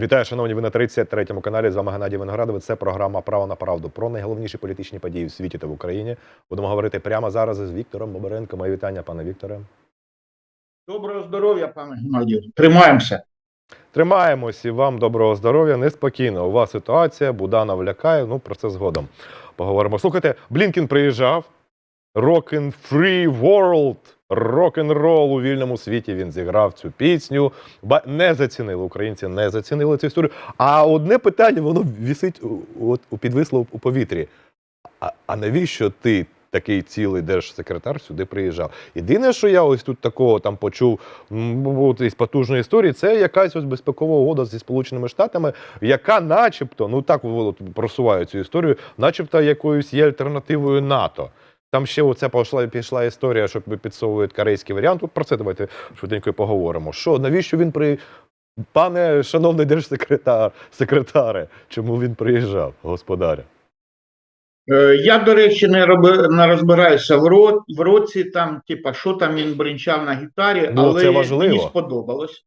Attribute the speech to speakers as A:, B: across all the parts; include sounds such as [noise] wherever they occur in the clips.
A: Вітаю, шановні, ви на 33-му каналі. З вами Геннадій Виноградович. Це програма Право на правду про найголовніші політичні події в світі та в Україні. Будемо говорити прямо зараз з Віктором Бобаренко. Мої вітання, пане Вікторе.
B: Доброго здоров'я, пане Геннадію. Тримаємося.
A: Тримаємось і вам доброго здоров'я. Неспокійно. У вас ситуація, Буданов лякає. Ну про це згодом поговоримо. Слухайте, Блінкін приїжджав. Rock and Free World, рок-н-рол у вільному світі. Він зіграв цю пісню. Ба не зацінили українці, не зацінили цю історію. А одне питання, воно вісить от у підвисло у повітрі. А, а навіщо ти, такий цілий держсекретар, сюди приїжджав? Єдине, що я ось тут такого там почув із потужної історії, це якась ось безпекова угода зі Сполученими Штатами, яка, начебто, ну так от просуваю цю історію, начебто якоюсь є альтернативою НАТО. Там ще оце пішла, пішла історія, що підсовують корейський варіант. От про це давайте швиденько поговоримо. Що навіщо він при пане шановний держсекретар, секретаре, чому він приїжджав, господаря?
B: Е, Я, до речі, не, роби, не розбираюся в, ро, в році, там, типа, що там він бринчав на гітарі,
A: Ну,
B: але
A: це важливо.
B: мені сподобалось.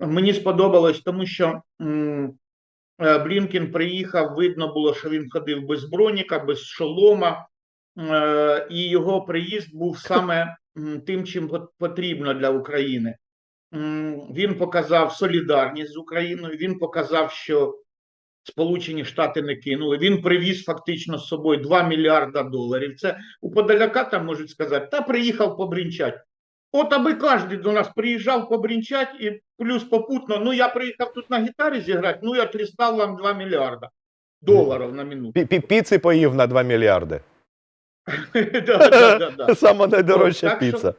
B: Мені сподобалось, тому що м, е, Блінкін приїхав, видно було, що він ходив без броніка, без шолома, і його приїзд був саме тим, чим потрібно для України. Він показав солідарність з Україною, він показав, що Сполучені Штати не кинули. Він привіз фактично з собою 2 мільярда доларів. Це у Подоляка там можуть сказати, та приїхав побрінчать. От аби кожен до нас приїжджав побрінчать і плюс попутно, ну я приїхав тут на гітарі зіграти, ну я трістав вам 2 мільярда доларів на
A: пі- Піци поїв на 2 мільярди. [laughs] [laughs] Сама найдорожча піца.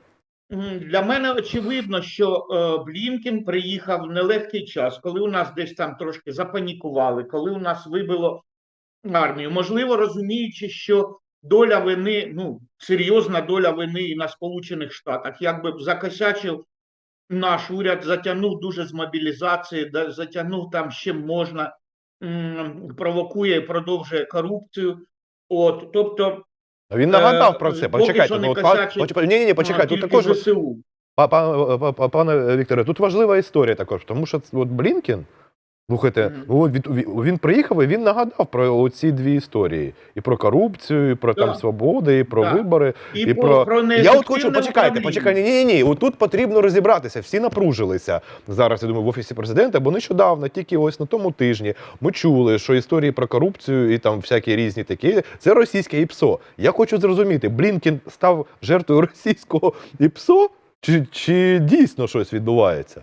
B: Для мене очевидно, що е, Блінкін приїхав в нелегкий час, коли у нас десь там трошки запанікували, коли у нас вибило армію. Можливо, розуміючи, що доля вини, ну серйозна доля вини і на Сполучених Штатах, якби закосячив наш уряд, затягнув дуже з мобілізації, затягнув там чим можна, м, провокує і продовжує корупцію. От, тобто,
A: Він нагадав про
B: Е,
A: це. Почекайте. Ну, пан- почекайте. Ні, ні, ні, почекайте. Тут також Пане Вікторе, тут важлива історія також, тому що от Блінкін, слухайте, ну, він, він приїхав і він нагадав про оці дві історії: і про корупцію, і про там свободи, і про
B: Да.
A: вибори.
B: І,
A: І
B: про,
A: про- Я от хочу, почекайте, почекайте. Ні, ні, ні. Тут потрібно розібратися. Всі напружилися зараз. Я думаю, в офісі президента, бо нещодавно, тільки ось на тому тижні, ми чули, що історії про корупцію і там всякі різні такі це російське ІПСО. Я хочу зрозуміти, Блінкін став жертвою [laughs] російського ІПСО, чи, чи дійсно щось відбувається?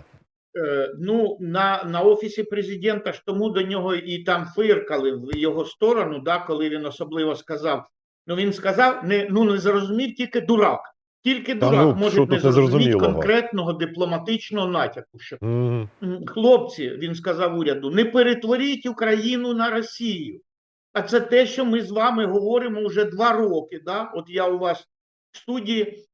B: Е, ну, на, на офісі президента ж тому до нього і там фиркали в його сторону, да, коли він особливо сказав. Ну він сказав, не, ну не зрозумів тільки дурак. Тільки
A: Та
B: дурак
A: ну,
B: може не зрозуміти конкретного дипломатичного натяку. Що.
A: М,
B: хлопці, він сказав уряду, не перетворіть Україну на Росію. А це те, що ми з вами говоримо вже два роки. Да? От я у вас в студії,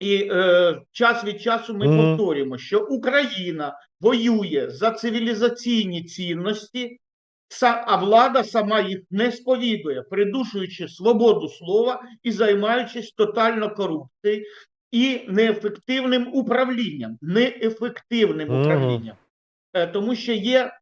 B: і е, час від часу ми
A: Мгм.
B: повторюємо, що Україна воює за цивілізаційні цінності, а влада сама їх не сповідує, придушуючи свободу слова і займаючись тотально корупцією і неефективним управлінням. Неефективним
A: Мгм.
B: управлінням. Е, Тому що є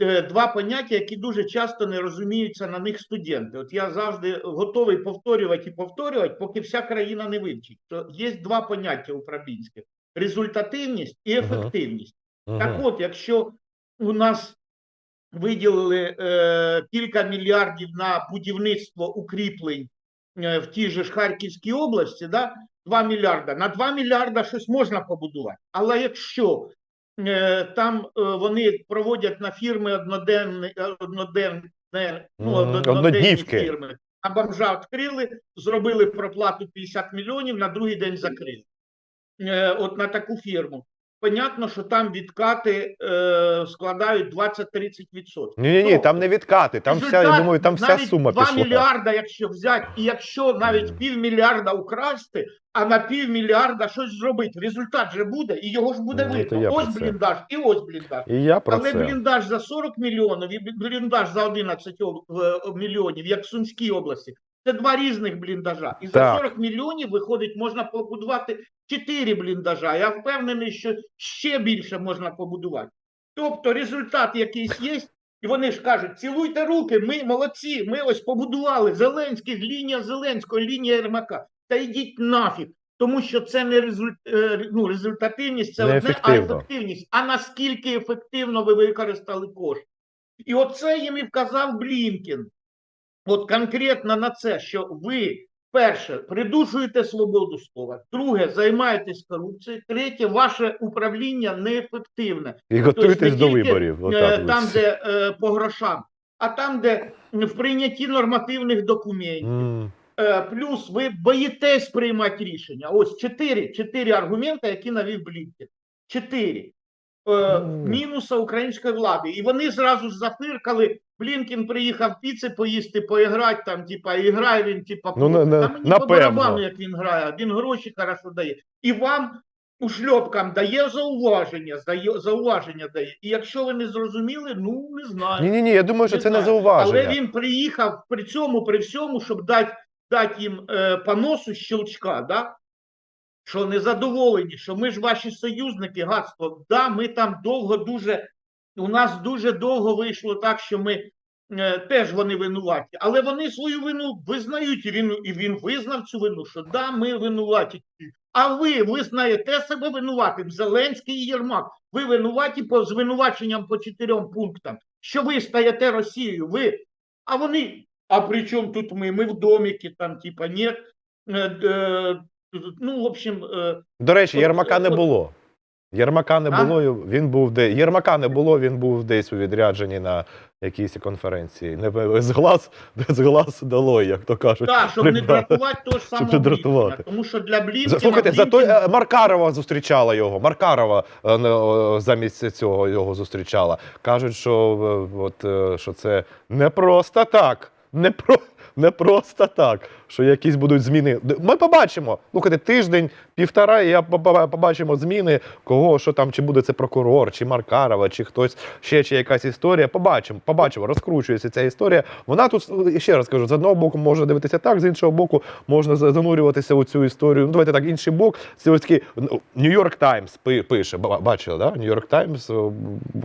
B: е, два поняття, які дуже часто не розуміються на них студенти. От я завжди готовий повторювати і повторювати, поки вся країна не вивчить. То є два поняття управлінських: результативність і
A: Ага.
B: ефективність.
A: Мгм.
B: Так от, якщо у нас виділили е, кілька мільярдів на будівництво укріплень е, в тій же ж Харківській області, да, 2 мільярда. На 2 мільярда щось можна побудувати. Але якщо там е, вони проводять на фірми одноденні, одноденне, ну,
A: Мгм,
B: одноденні фірми, а бомжа відкрили, зробили проплату 50 мільйонів, на другий день закрили. Е, от на таку фірму. Понятно, що там відкати е, складають 20-30%.
A: Ні, ні, ні, там не відкати, там вся, я думаю, там вся
B: навіть
A: сума
B: 2
A: пішла.
B: мільярда, якщо взяти, і якщо навіть півмільярда украсти, а на півмільярда щось зробити, результат же буде, і його ж буде
A: Ну, то
B: видно. Ось
A: це.
B: бліндаж, і ось бліндаж.
A: І я про
B: Але
A: це.
B: бліндаж за 40 мільйонів і бліндаж за 11 об- е, мільйонів, як в Сумській області, це два різних бліндажа. І за 40 мільйонів, виходить, можна побудувати 4 бліндажа. Я впевнений, що ще більше можна побудувати. Тобто результат якийсь є, і вони ж кажуть: цілуйте руки, ми молодці, ми ось побудували Зеленський, лінія Зеленського, лінія Єрмака. Та йдіть нафіг. Тому що це не результ, е, ну, результативність, це одне, а ефективність. А наскільки ефективно ви використали кошти? І оце їм і вказав Блінкін. От конкретно на це, що ви перше придушуєте свободу слова, друге займаєтесь корупцією, третє, ваше управління неефективне.
A: І
B: Тобто
A: готуйтесь
B: не
A: до виборів.
B: е,
A: Отак
B: там, де е, по грошам, а там, де в прийнятті нормативних документів. Е, Плюс ви боїтесь приймати рішення. Ось чотири, чотири аргументи, які навів Блінкен. Чотири. Е,
A: Ну.
B: мінуса української влади. І вони зразу ж зафиркали. Блінкін приїхав піци поїсти, поіграти там, типа, і грає він, типа,
A: Ну, на- на-
B: мені по барабану, як він грає, він гроші хорошо дає. І вам ушльопкам дає зауваження, дає, зауваження дає. І якщо ви не зрозуміли, ну не знаю.
A: Ні, ні, ні, я думаю, що
B: Не
A: це не зауваження.
B: Але він приїхав при цьому, при всьому, щоб дати, дати їм е, по носу щелчка, да? Що незадоволені, що ми ж ваші союзники, гадство, да, ми там довго дуже, у нас дуже довго вийшло так, що ми е, теж вони винуваті, але вони свою вину визнають, і він, і він визнав цю вину, що да, ми винуваті. А ви визнаєте себе винуватим, Зеленський і Єрмак. Ви винуваті по звинуваченням по чотирьом пунктам, що ви стаєте Росією, ви. А вони, а при чому тут ми? Ми в доміки, там, типа, ні. Е, е, ну, в общем, е,
A: До речі, Єрмака не було. Єрмака не
B: А?
A: було, він був де. Єрмака не було, він був десь у відрядженні на якійсь конференції. Не з глаз, з глаз долой, як то кажуть.
B: так, щоб не дратувати того ж
A: щоб не дратувати.
B: Блінкена, тому що для Блінкена...
A: Слухайте, зато
B: Блінкен-
A: е, Маркарова зустрічала його. Маркарова е, замість цього його зустрічала. Кажуть, що, е, от, е, що це не просто так. Не про. Не просто так, що якісь будуть зміни. Ми побачимо. Слухайте, тиждень, півтора, і я поба- побачимо зміни, кого, що там, чи буде це прокурор, чи Маркарова, чи хтось ще, чи якась історія. Побачимо, побачимо, розкручується ця історія. Вона тут, ще раз кажу, з одного боку можна дивитися так, з іншого боку, можна занурюватися у цю історію. Ну, давайте так, інший бок. Це ось такий Нью-Йорк Таймс пише. ба- Бачили, да? Нью-Йорк Таймс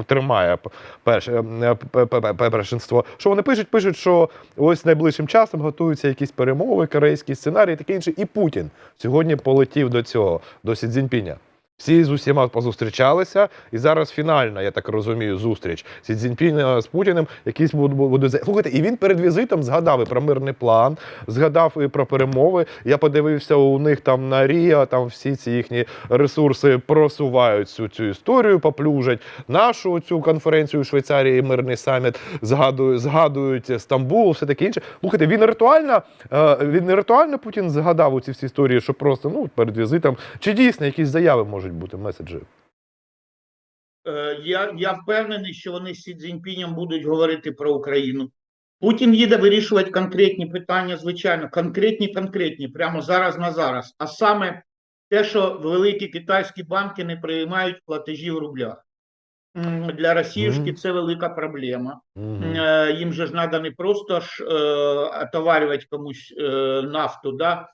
A: тримає перше е, першинство. Що вони пишуть? Пишуть, що ось найближчим часом готуються якісь перемови, корейські сценарії, таке інше. І Путін сьогодні полетів до цього, до Сі Цзіньпіня. Всі з усіма позустрічалися, і зараз фінальна, я так розумію, зустріч Сі Цзіньпіна з Путіним. Якісь буде буде слухайте. І він перед візитом згадав і про мирний план, згадав і про перемови. Я подивився у них там на Ріа, там всі ці їхні ресурси просувають цю цю історію, поплюжать нашу цю конференцію у Швейцарії, мирний саміт, згадують, згадують Стамбул, все таке інше. Слухайте, він ритуально, е, він ритуально Путін згадав у ці всі історії, що просто ну перед візитом. Чи дійсно якісь заяви можуть бути меседжі?
B: Е, Я, я впевнений, що вони з Сі Цзіньпінем будуть говорити про Україну. Путін їде вирішувати конкретні питання, звичайно, конкретні, конкретні, прямо зараз на зараз. А саме те, що великі китайські банки не приймають платежі в рублях. Для Росіюшки
A: Мгм.
B: це велика проблема. Е, Їм же ж треба не просто ж е, отоварювати комусь е, нафту, да,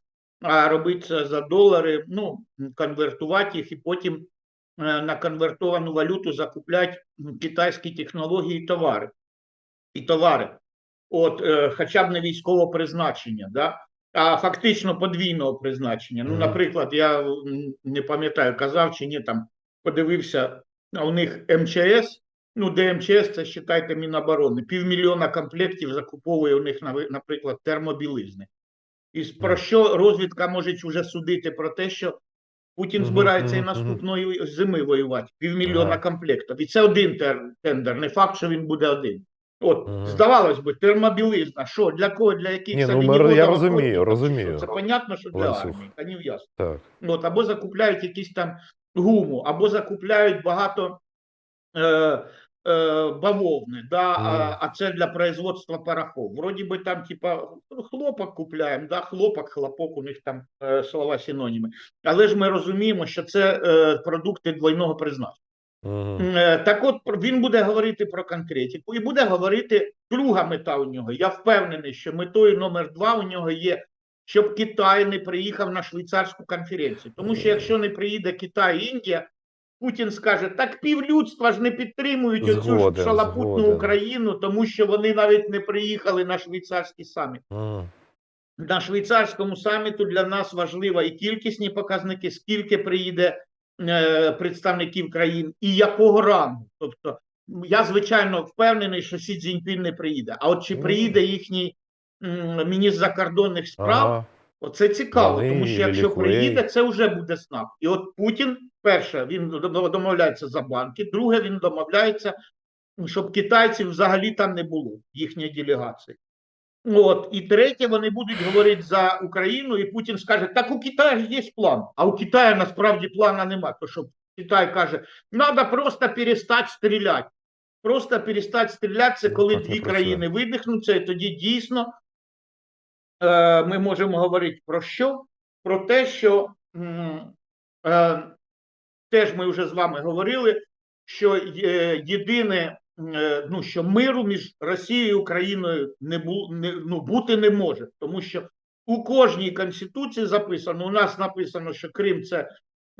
B: це за долари, ну, конвертувати їх і потім е, на конвертовану валюту закупляти китайські технології і товари. І товари. От, е, хоча б не військового призначення, да? а фактично подвійного призначення. Ну, наприклад, я не пам'ятаю, казав чи ні, там подивився, у них МЧС, ну, де МЧС, це вважайте Міноборони, півмільйона комплектів закуповує у них, наприклад, термобілизни. І про що розвідка може вже судити про те, що Путін збирається і наступної зими воювати, півмільйона
A: Ага.
B: комплектів. І це один тендер, не факт, що він буде один. От,
A: Мгм.
B: здавалось би, термобілизна, що, для кого, для яких
A: Ні,
B: це
A: ну, ми- я розумію,
B: що?
A: розумію.
B: Це понятно, що для
A: Ланцюг.
B: армії, ні в ясно.
A: Так.
B: От, або закупляють якісь там гуму, або закупляють багато е, е, бавовни, да,
A: Мгм.
B: а, а це для производства порохов. Вроді би там, типа, хлопок купляємо, да, хлопок, хлопок, у них там е, слова синоніми. Але ж ми розуміємо, що це е, продукти двойного призначення.
A: Мгм.
B: Е, Так от він буде говорити про конкретику і буде говорити друга мета у нього. Я впевнений, що метою номер два у нього є, щоб Китай не приїхав на швейцарську конференцію. Тому що якщо не приїде Китай і Індія, Путін скаже: так півлюдства ж не підтримують оцю шалапутну
A: згоден.
B: Україну, тому що вони навіть не приїхали на швейцарський саміт.
A: Мгм.
B: На швейцарському саміту для нас важлива і кількісні показники, скільки приїде е, представників країн і якого рангу. Тобто, я звичайно впевнений, що Сі Цзіньпін не приїде. А от чи приїде їхній міністр закордонних справ?
A: Ага.
B: Оце цікаво,
A: Вони,
B: тому що якщо
A: Ліхуей.
B: приїде, це вже буде знак. І от Путін, перше, він домовляється за банки, друге, він домовляється, щоб китайців взагалі там не було, їхньої делегації. От, і третє, вони будуть говорити за Україну, і Путін скаже: так у Китаю ж є план. А у Китаю насправді плана нема. То що Китай каже, треба просто перестати стріляти. Просто перестати стріляти, це
A: Ну,
B: коли дві країни видихнуться, і тоді дійсно ми можемо говорити про що? Про те, що е, теж ми вже з вами говорили, що е, єдине, е, ну що миру між Росією і Україною не, бу, не ну, бути не може, тому що у кожній конституції записано, у нас написано, що Крим це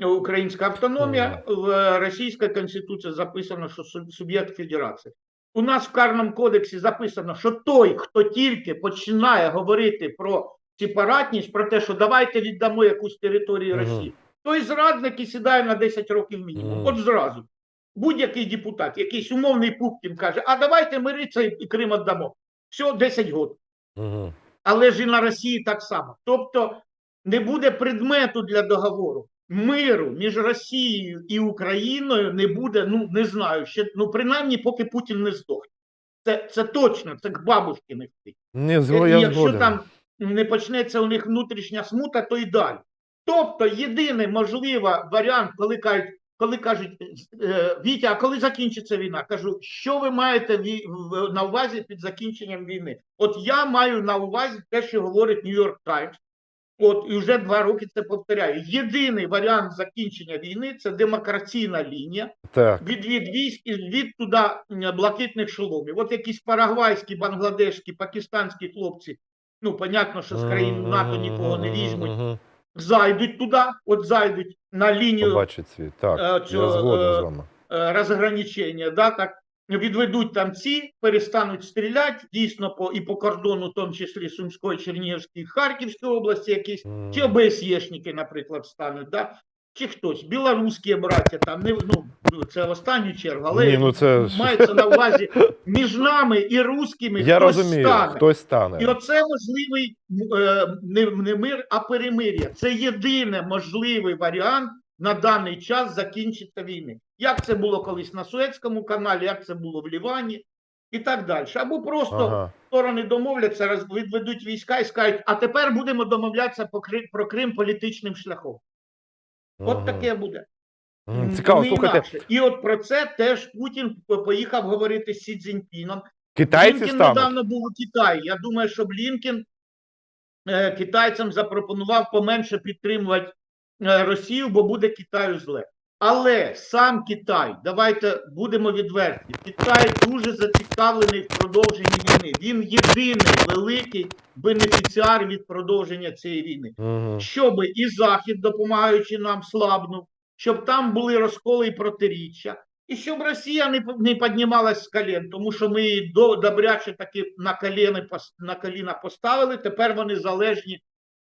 B: українська автономія, в російській конституції записано, що суб- суб'єкт федерації. У нас в карному кодексі записано, що той, хто тільки починає говорити про сепаратність, про те, що давайте віддамо якусь територію. Росії, той зрадник і сідає на 10 років мінімум. От зразу. Будь-який депутат, якийсь умовний Пупкін каже, а давайте миритися і і Крим віддамо. Все, 10 років. Але ж і на Росії так само. Тобто не буде предмету для договору. Миру між Росією і Україною не буде, ну не знаю, ще ну принаймні, поки Путін не здохне. Це, це точно, це к бабушки не втить.
A: Не,
B: І якщо
A: згоден.
B: там не почнеться у них внутрішня смута, то й далі. Тобто, єдиний можливий варіант, коли кажуть, коли кажуть, е, Вітя, а коли закінчиться війна? Кажу, що ви маєте на увазі під закінченням війни? От я маю на увазі те, що говорить Нью-Йорк Таймс. От і вже два роки це повторяю. Єдиний варіант закінчення війни це демократійна лінія
A: Так.
B: відвід військ і від туди блакитних шоломів. От якісь парагвайські, бангладешські, пакистанські хлопці, ну, понятно, що з країн НАТО нікого не візьмуть, зайдуть туди, от зайдуть на лінію
A: Побачить світ. Так,
B: Е,
A: я
B: цього,
A: згоден
B: е,
A: з вами.
B: е, розграничення, да, так, відведуть там ці, перестануть стріляти, дійсно, по, і по кордону, в тому числі Сумської, Чернігівської, Харківської області якісь, чи ОБСЄшники, наприклад, стануть, да? чи хтось, білоруські браття, там, не, ну, це в останню чергу, але
A: Ні, ну це
B: мається на увазі [laughs] між нами і русскими
A: Я
B: хтось
A: розумію,
B: стане.
A: хтось стане.
B: І оце можливий е, не, не мир, а перемир'я. Це єдиний можливий варіант на даний час закінчиться війни. Як це було колись на Суецькому каналі, як це було в Лівані і так далі. Або просто
A: Ага.
B: сторони домовляться, роз- відведуть війська і скажуть, а тепер будемо домовлятися по Кри- про Крим політичним шляхом. От таке буде.
A: Цікаво, слухайте.
B: І от про це теж Путін поїхав говорити з Сі Цзіньпіном.
A: китайці
B: Блінкен
A: стануть.
B: недавно був у Китаї. Я думаю, що Блінкен е, китайцям запропонував поменше підтримувати е, Росію, бо буде Китаю зле. Але сам Китай, давайте будемо відверті, Китай дуже зацікавлений в продовженні війни. Він єдиний великий бенефіціар від продовження цієї війни
A: Мгм.
B: щоб і Захід, допомагаючи нам, слабнув, щоб там були розколи і протиріччя, і щоб Росія не, не піднімалась з колін, тому що ми її до, добряче таки на, коліни, на коліна поставили, тепер вони залежні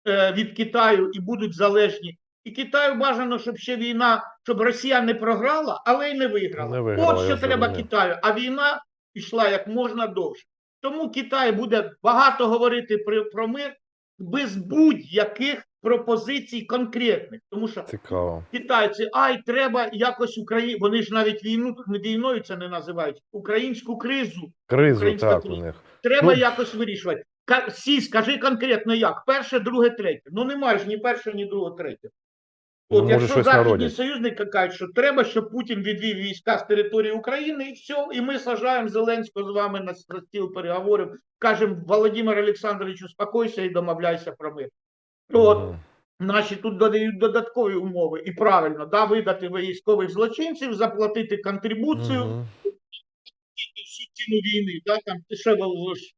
B: е, від Китаю і будуть залежні. І Китаю бажано, щоб ще війна, щоб Росія не програла, але й не виграла.
A: Не виграла,
B: От що треба
A: зрозумів.
B: Китаю, а війна пішла як можна довше. Тому Китай буде багато говорити про, про мир без будь-яких пропозицій конкретних. Тому що
A: Цікаво.
B: китайці, ай, треба якось Україну. Вони ж навіть війну не війною це не називають. Українську кризу
A: Кризу, так, у них.
B: треба
A: Ну,
B: якось вирішувати. Сі, скажи конкретно як? Перше, друге, третє. Ну немає ж ні перше, ні друге, третє.
A: Ну,
B: От
A: може,
B: якщо західні
A: народять.
B: союзники кажуть, що треба, щоб Путін відвів війська з території України, і все, і ми сажаємо Зеленського з вами на стіл переговорів, кажемо, Володимир Олександрович, успокойся і домовляйся про мир. От. Наші тут додають додаткові умови, і правильно, да, видати військових злочинців, заплатити контрибуцію, всю ціну війни, да, там що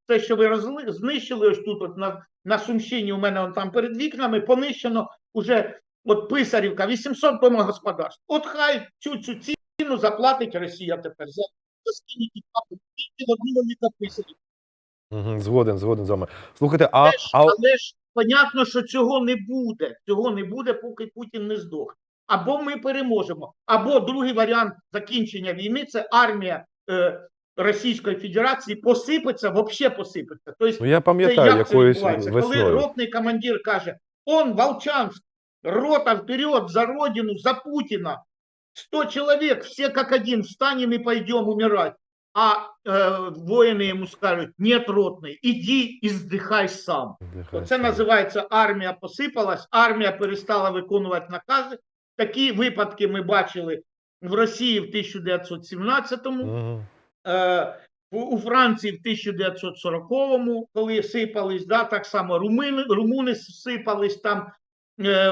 B: те, що ви розли, знищили ось тут, от на, на Сумщині, у мене он там перед вікнами, понищено уже от Писарівка, 800 домогосподарств. От хай цю, цю ціну заплатить Росія тепер за, скільки одну велика Писарівка.
A: Угу, згоден, згоден з вами. Слухайте, а,
B: Теж,
A: а
B: але ж понятно, що цього не буде. Цього не буде, поки Путін не здох. Або ми переможемо, або другий варіант закінчення війни це армія е, Російської Федерації посипеться, взагалі посипеться. Тобто,
A: ну, я пам'ятаю якоюсь?
B: Коли
A: весною.
B: ротний командир каже: он Волчанск, рота вперед за родину, за Путіна. 100 человек, все как один, встанем и пойдем умирать. А э, воины ему скажут, нет, ротный, иди и здыхай сам.
A: Нехай
B: Це
A: собі.
B: називається армія посипалась, армія перестала виконувати накази. Такі випадки ми бачили в Росії в 1917-му,
A: Мгм.
B: е, у у Франції в 1940-му, коли сипались, да, так само румуни, румуни сипались там е,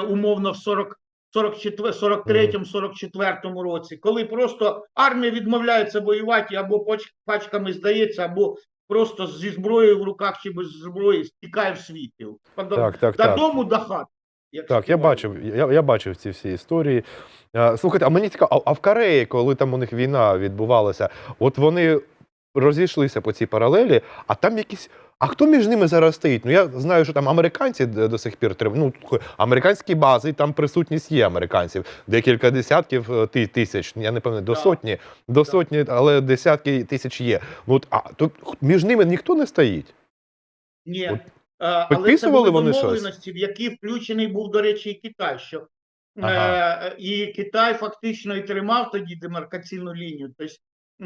B: умовно в 40, 44, 43-му, 44-му році, коли просто армія відмовляється воювати або пачками здається, або просто зі зброєю в руках чи без зброї стікає в світ. Подо-
A: Так, так, так.
B: Додому до хати.
A: Так, я бачив, я, я бачив ці всі історії. Слухайте, а мені цікаво, а, а в Кореї, коли там у них війна відбувалася, от вони розійшлися по цій паралелі, а там якісь. А хто між ними зараз стоїть? Ну я знаю, що там американці до сих пір тримають. Ну, американські бази, там присутність є американців. Декілька десятків е, тисяч, я не пам'ятаю, до сотні, до сотні, але десятки тисяч є. Ну, от, а то між ними ніхто не стоїть.
B: Ні.
A: От
B: Е, Але це були
A: вони щось?
B: в які включений був, до речі, і Китай. Що,
A: Ага.
B: е, і Китай фактично і тримав тоді демаркаційну лінію. Тобто,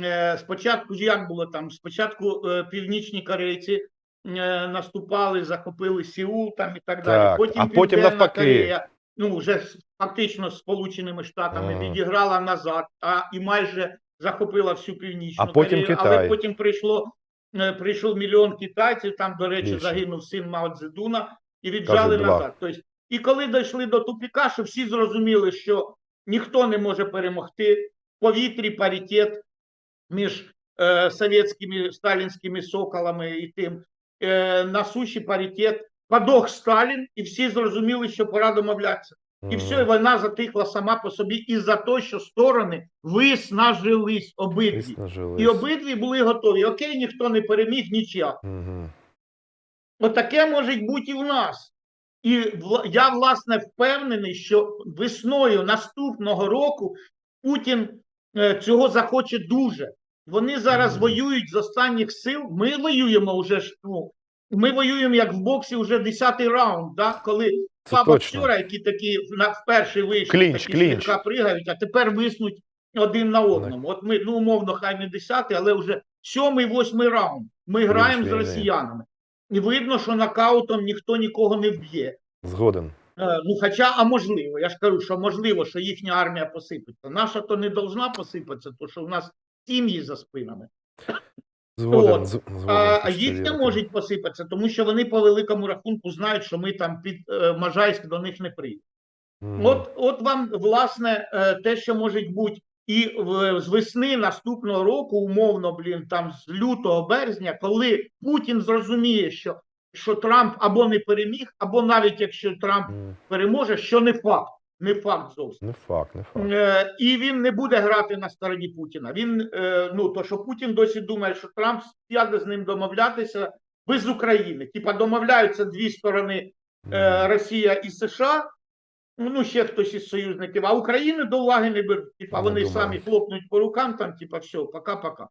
B: е, спочатку як було там? Спочатку е, північні корейці е, наступали, захопили Сеул там і так далі.
A: Так,
B: Потім,
A: а потім
B: Південна
A: навпаки.
B: Корея, ну вже фактично з Сполученими Штатами
A: Ага.
B: відіграла назад, а і майже захопила всю північну
A: А потім
B: Корею. Але потім прийшло е, прийшов мільйон китайців. Там, до речі,
A: Більше.
B: загинув син Мао Цзедуна і віджали
A: два.
B: назад. Тобто, і коли дійшли до тупіка, що всі зрозуміли, що ніхто не може перемогти в повітрі паритет між е, совєтськими сталінськими соколами і тим, е, на суші паритет. Подох Сталін, і всі зрозуміли, що пора домовлятися. І все, і війна затихла сама по собі, і за те, що сторони виснажились обидві.
A: Виснажились.
B: І обидві були готові. Окей, ніхто не переміг, нічия.
A: Мгм.
B: Отаке може бути і в нас. І я, власне, впевнений, що весною наступного року Путін е, цього захоче дуже. Вони зараз воюють з останніх сил. Ми воюємо вже ж. Ну, ми воюємо як в боксі вже 10-й раунд, да? коли два боксера, які такі на вперше вийшли,
A: Клінч,
B: такі
A: клінч.
B: слегка пригають, а тепер виснуть один на одному. От ми, ну умовно, хай не десятий, але вже сьомий, восьмий раунд. Ми
A: Клінч
B: граємо з росіянами. І видно, що нокаутом ніхто нікого не вб'є.
A: Згоден.
B: Е, Ну, хоча, а можливо, я ж кажу, що можливо, що їхня армія посипеться. Наша то не должна посипатися, тому що в нас сім'ї за спинами.
A: Згоден.
B: От.
A: згоден
B: А, їхня можуть посипатися, тому що вони по великому рахунку знають, що ми там під е, Можайськ до них не прийдемо.
A: Мгм.
B: От, от вам, власне, е, те, що може бути і в, з весни наступного року, умовно, блін, там з лютого березня, коли Путін зрозуміє, що, що Трамп або не переміг, або навіть якщо Трамп
A: Мгм.
B: переможе, що не факт, не факт зовсім.
A: Не факт, не факт.
B: Е, і він не буде грати на стороні Путіна. Він е, ну то, що Путін досі думає, що Трамп сяде з ним домовлятися без України. Типа домовляються дві сторони е, Росія і США. Ну, ще хтось із союзників, а України до уваги не беруть. Типа вони
A: думаю.
B: самі хлопнуть по рукам, там, типа, все, пока-пока.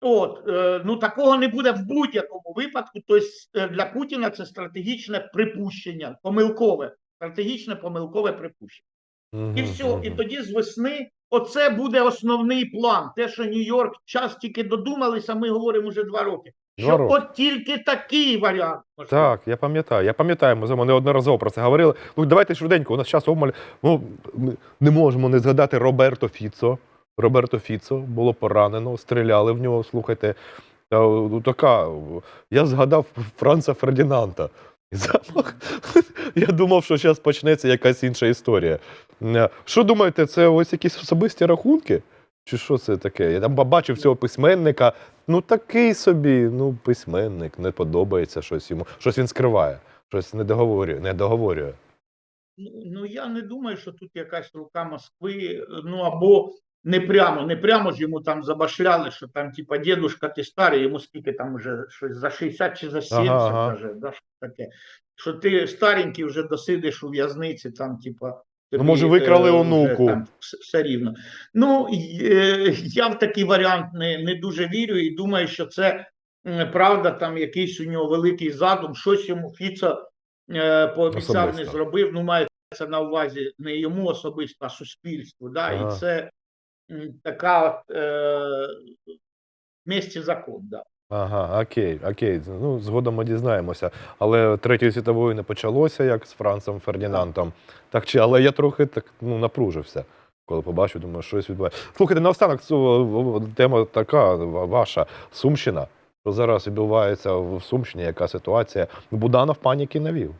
B: От, е, ну такого не буде в будь-якому випадку. Тобто е, для Путіна це стратегічне припущення, помилкове, стратегічне помилкове припущення.
A: Мгм,
B: І все, і тоді з весни оце буде основний план. Те, що Нью-Йорк час тільки додумалися, ми говоримо вже два роки.
A: Два
B: Що
A: роки.
B: от тільки такий варіант. можливий.
A: Так, я пам'ятаю. Я пам'ятаю, ми з вами неодноразово про це говорили. Ну, давайте швиденько, у нас час обмаль. Ну, ми не можемо не згадати Роберто Фіцо. Роберто Фіцо було поранено, стріляли в нього. Слухайте, ну, така. Я згадав Франца Фердінанда. [laughs] Запах. Я думав, що зараз почнеться якась інша історія. Е, Що думаєте, це ось якісь особисті рахунки? Чи що це таке? Я там бачив цього письменника. Ну такий собі, ну, письменник, не подобається щось йому. Щось він скриває, щось не договорює, не договорює.
B: ну, ну я не думаю, що тут якась рука Москви, ну або не прямо, не прямо ж йому там забашляли, що там, типа, дідушка, ти старий, йому скільки там вже щось за 60 чи за 70,
A: Ага, ага.
B: каже, да, що таке. Що ти старенький вже досидиш у в'язниці, там, типа.
A: Ну, може, викрали
B: вже
A: онуку.
B: там все- рівно. Ну, е, я в такий варіант не, не дуже вірю і думаю, що це правда, там якийсь у нього великий задум, щось йому Фіцо е, пообіцяв, не зробив. Ну, мається на увазі не йому особисто, а суспільству. Да?
A: Ага.
B: І це така е, місці закон. Да.
A: Ага, окей, окей. Ну, згодом ми дізнаємося. Але Третьої світової не почалося, як з Францем Фердінандом. Так чи, але я трохи так ну, напружився, коли побачив, думаю, щось відбувається. Слухайте, наостанок тема така ваша Сумщина. Що зараз відбувається в Сумщині, яка ситуація? Буданов паніки навів.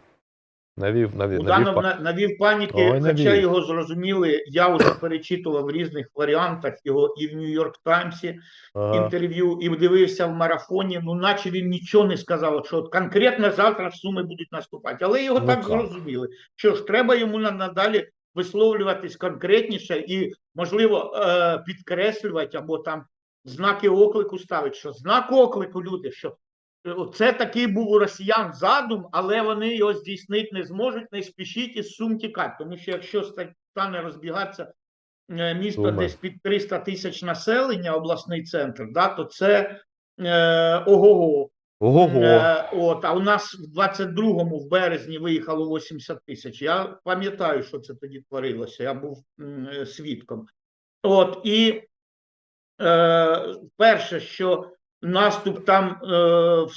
A: Навів, навів, навів
B: Буданов
A: па-
B: на- навів паніки,
A: Ой,
B: хоча
A: навів.
B: його зрозуміли, я вже перечитував в різних варіантах його і в Нью-Йорк Таймсі,
A: Ага.
B: інтерв'ю і дивився в марафоні. Ну, наче він нічого не сказав, що от конкретно завтра суми будуть наступати. Але його
A: Ну,
B: так
A: так.
B: зрозуміли. Що ж, треба йому надалі висловлюватись конкретніше і, можливо, е, підкреслювати або там знаки оклику ставити. Що знак оклику, люди, що це такий був у росіян задум, але вони його здійснити не зможуть. Не спішіть із сум тікати, тому що якщо ста- стане розбігатися е, місто
A: Суми.
B: десь під 300 тисяч населення, обласний центр, да, то це е, ого-го.
A: Ого.
B: Е, от, а у нас в 22-му в березні виїхало 80 тисяч. Я пам'ятаю, що це тоді творилося. Я був е, свідком. От і е, перше, що наступ там е,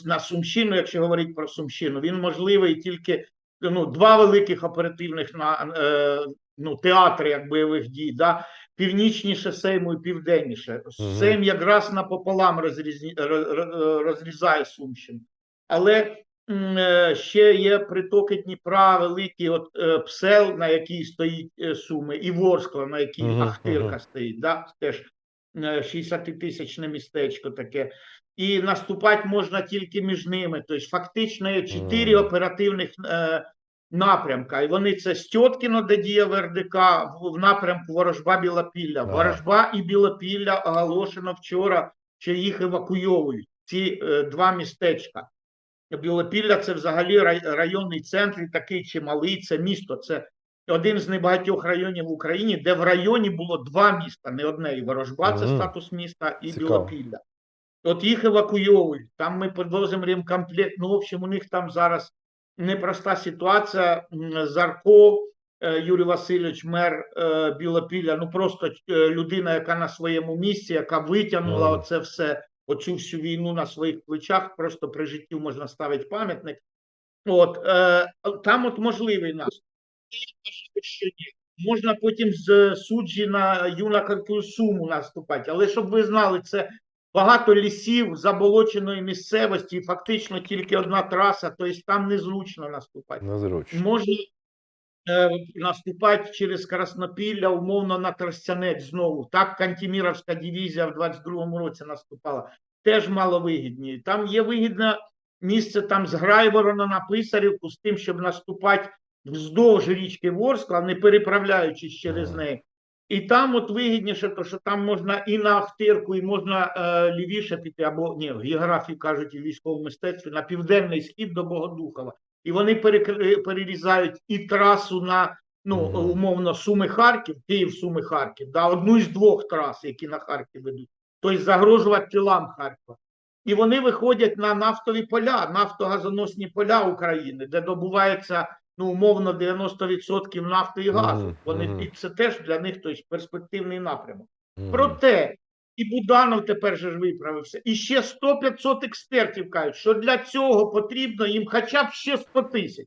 B: на Сумщину, якщо говорити про Сумщину, він можливий тільки ну, два великих оперативних на, е, ну, театри як бойових дій. Да? Північніше Сейму і південніше. Сейм якраз напополам розрізає Сумщину. Але е, ще є притоки Дніпра, великі от е, Псел, на якій стоїть Суми, і Ворскла, на якій Ахтирка стоїть. Да? Теж 60-тисячне містечко таке. І наступати можна тільки між ними. Тобто, фактично є чотири оперативних е, напрямка. І вони це Стьоткіно, де діє ВРДК, в, в напрямку Ворожба Білопілля. Ворожба і Білопілля оголошено вчора, що їх евакуйовують. Ці е, два містечка. Білопілля це взагалі рай- районний центр, і такий чималий, це місто. Це один з небагатьох районів в Україні, де в районі було два міста, не одне. І Ворожба це статус міста, і
A: Цікаво.
B: Білопілля. От їх евакуйовують. Там ми підвозимо ремкомплект. Ну, в общем, у них там зараз непроста ситуація. Зарко е, Юрій Васильович, мер е, Білопілля, ну просто е, людина, яка на своєму місці, яка витягнула
A: Мгм.
B: оце все, оцю всю війну на своїх плечах, просто при житті можна ставити пам'ятник. От е, там от можливий наступ. Вважаю, що ні. Можна потім з суджі на юнаковську суму наступати, але щоб ви знали, це багато лісів, заболоченої місцевості, і фактично тільки одна траса, тобто там незручно наступати.
A: Незручно.
B: Можна е, наступати через Краснопілля, умовно на Тростянець знову. Так Кантіміровська дивізія в 22-му році наступала. Теж маловигідні. Там є вигідне місце там з Грайворона на Писарівку з тим, щоб наступати вздовж річки Ворскла, не переправляючись через неї. І там от вигідніше, то що там можна і на Ахтирку, і можна е, лівіше піти, або ні, в географії кажуть і в військовому мистецтві на південний схід до Богодухова. І вони перекр- перерізають і трасу на ну умовно Суми Харків, Київ, Суми Харків, да, одну із двох трас, які на Харків ведуть, тобто загрожувати тилам Харкова. І вони виходять на нафтові поля, нафтогазоносні поля України, де добувається ну умовно 90% нафти і газу.
A: Мгм,
B: Вони
A: мгм.
B: і це теж для них тобто, перспективний напрямок.
A: Мгм.
B: Проте і Буданов тепер же ж виправився. І ще 100-500 експертів кажуть, що для цього потрібно їм хоча б ще 100 тисяч.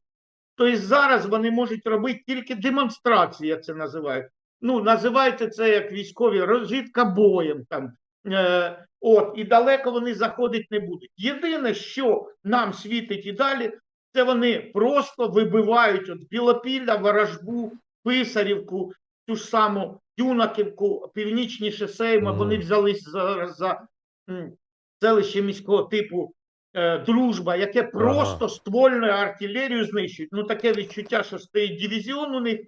B: Тобто зараз вони можуть робити тільки демонстрації, я це називаю. Ну, називайте це як військові розвідка боєм. Там. Е, от, і далеко вони заходити не будуть. Єдине, що нам світить і далі, це вони просто вибивають от Білопілля, Ворожбу, Писарівку, ту ж саму Юнаківку, північніше Сейма,
A: Мгм.
B: вони взялись за, за селище міського типу е, дружба, яке просто ствольною артилерією знищують. Ну таке відчуття, що стоїть дивізіон у них,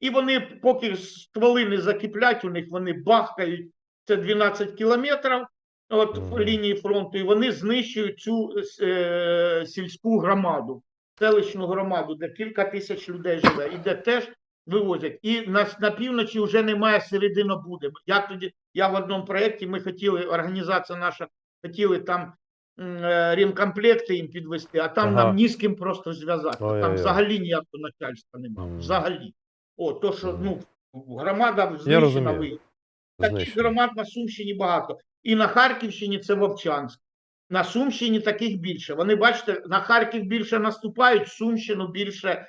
B: і вони, поки стволи не закиплять, у них вони бахкають це 12 кілометрів от
A: Мгм.
B: лінії фронту, і вони знищують цю е, сільську громаду, селищну громаду, де кілька тисяч людей живе, і де теж вивозять. І на, на півночі вже немає серединобуди. Я тоді, я в одному проєкті, ми хотіли, організація наша хотіли там е, ремкомплекти їм підвести, а там
A: Ага.
B: нам ні з ким просто зв'язати. Там взагалі ніякого начальства немає.
A: Мгм.
B: Взагалі. О, то, що ну, громада знищена.
A: розумію.
B: ви- Таких громад на Сумщині багато. І на Харківщині це Вовчанськ. На Сумщині таких більше. Вони, бачите, на Харків більше наступають, Сумщину більше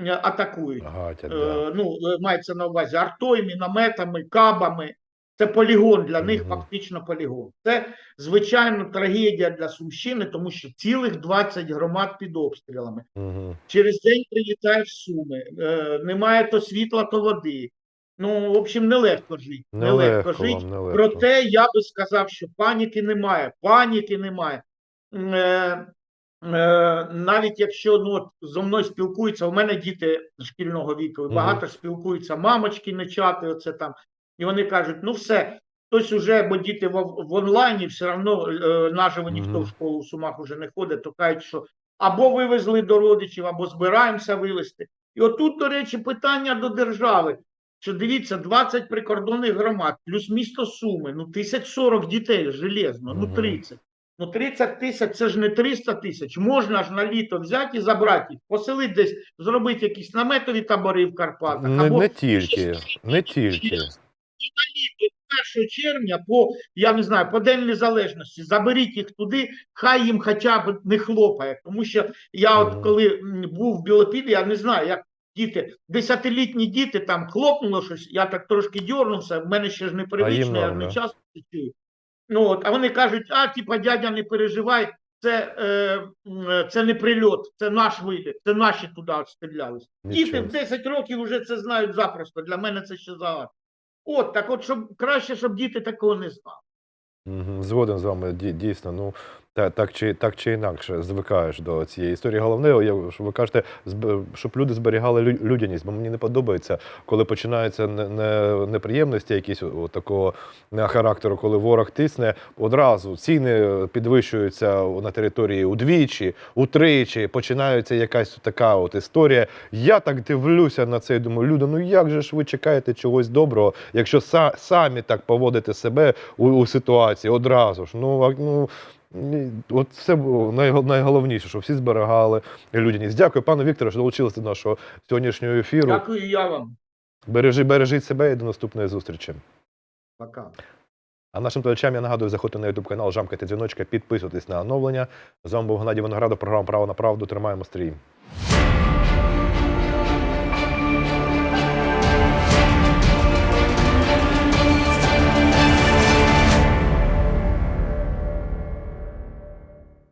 B: е, атакують.
A: Гатять, да.
B: Е, ну, е, мається на увазі артою, мінометами, кабами. Це полігон для них, фактично полігон. Це звичайно трагедія для Сумщини, тому що цілих 20 громад під обстрілами.
A: Мгм.
B: Через день прилітаєш Суми, е, немає то світла, то води. Ну, в общем, нелегко жити. Нелегко
A: Нелегко
B: жити.
A: нелегко.
B: Проте я би сказав, що паніки немає. Паніки немає. Е, е, навіть якщо ну, от, зо мною спілкуються, у мене діти шкільного віку, багато спілкуються, мамочки не чати, оце там. І вони кажуть: ну все, хтось уже, бо діти в, в онлайні, все одно е, наживо ніхто
A: Мгм.
B: в школу в Сумах уже не ходить, то кажуть, що або вивезли до родичів, або збираємося вивезти. І отут, до речі, питання до держави. Що дивіться, 20 прикордонних громад, плюс місто Суми, ну 1040 дітей железно, ну
A: Мгм.
B: 30. Ну 30 тисяч це ж не 300 тисяч. Можна ж на літо взяти і забрати їх, поселити десь, зробити якісь наметові табори в Карпатах.
A: Не,
B: або
A: не тільки, не тільки.
B: і на літо з 1 червня по, я не знаю, по День Незалежності, заберіть їх туди, хай їм хоча б не хлопає. Тому що я от коли був в Білопіллі, я не знаю, як діти, десятилітні діти, там хлопнуло щось, я так трошки дьорнувся, в мене ще ж непривично, я не часто чую. Ну, от, а вони кажуть, а, типа, дядя, не переживай, це, е, е, це не прильот, це наш виліт, це наші туди стрілялись. Діти в 10 років вже це знають запросто. Для мене це ще загадка. От, так от, щоб краще, щоб діти такого не знали.
A: Згоден з вами, дійсно. Ну, та, так, чи, так чи інакше звикаєш до цієї історії. Головне, що ви кажете, щоб люди зберігали людяність, бо мені не подобається, коли починаються не, не, неприємності якісь такого е, характеру, коли ворог тисне, одразу ціни підвищуються на території удвічі, утричі, починається якась така от історія. Я так дивлюся на це і думаю, люди, ну як же ж ви чекаєте чогось доброго, якщо самі так поводите себе у, у ситуації одразу ж. Ну, ну от це було найголовніше, що всі зберігали людяність. Дякую, пане Вікторе, що долучилися до нашого сьогоднішнього ефіру.
B: Дякую я вам.
A: Бережи, бережіть себе і до наступної зустрічі.
B: Пока.
A: А нашим глядачам я нагадую, заходьте на YouTube канал, жамкайте дзвіночка, підписуйтесь на оновлення. З вами був Геннадій Виноградов, програма Право на правду. Тримаємо стрій.